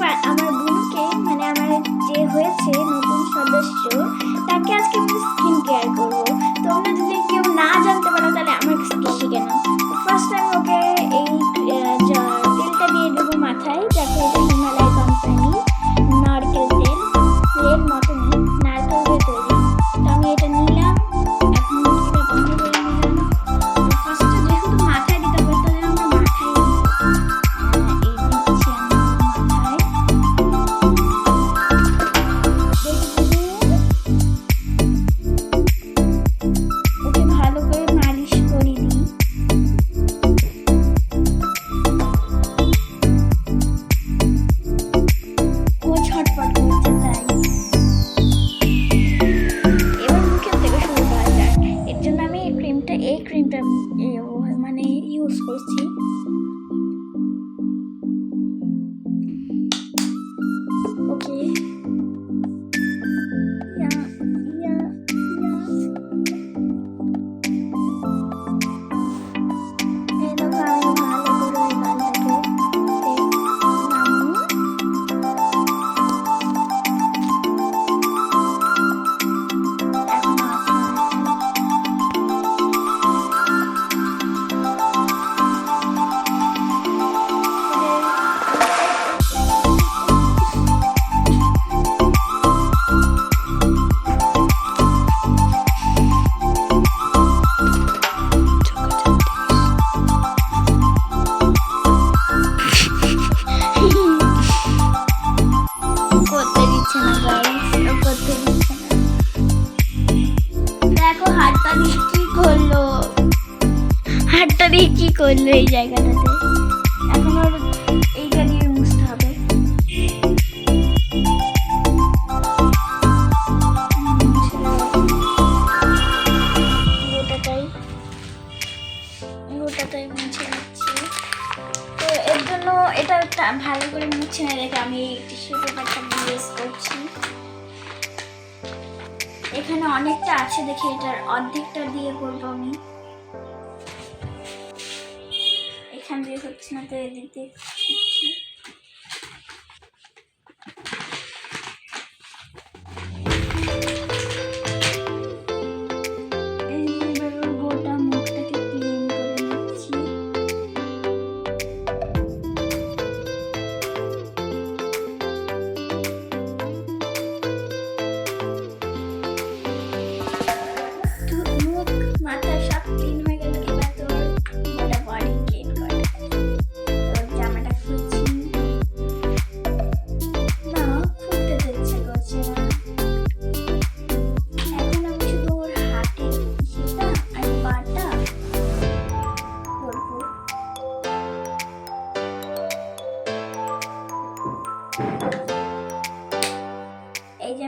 আমার বোনকে মানে আমার যে হয়েছে নতুন সদস্য, তাকে আজকে আমি স্কিন কেয়ার করব। তোমরা যদি কেউ না জানো দিচ্ছে না গাইস করতে দিচ্ছে না দেখো হাতটা দিয়ে কি করলো হাতটা দিয়ে কি করলো এই জায়গাটাতে এটা ভালো করে মুছে না রেখে আমি টিস্যু পেপারটা ইউজ করছি। এখানে অনেকটা আছে দেখে এটার অর্ধেকটা দিয়ে করব আমি। এখান দিয়ে হচ্ছে না তো এদিক এই যে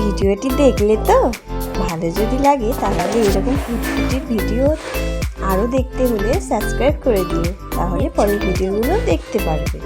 ভিডিওটি দেখলে তো ভালো যদি লাগে, তাহলে এরকম ফুটফুটির ভিডিও আরও দেখতে হলে সাবস্ক্রাইব করে দিও, তাহলে পরের ভিডিওগুলো দেখতে পারবে।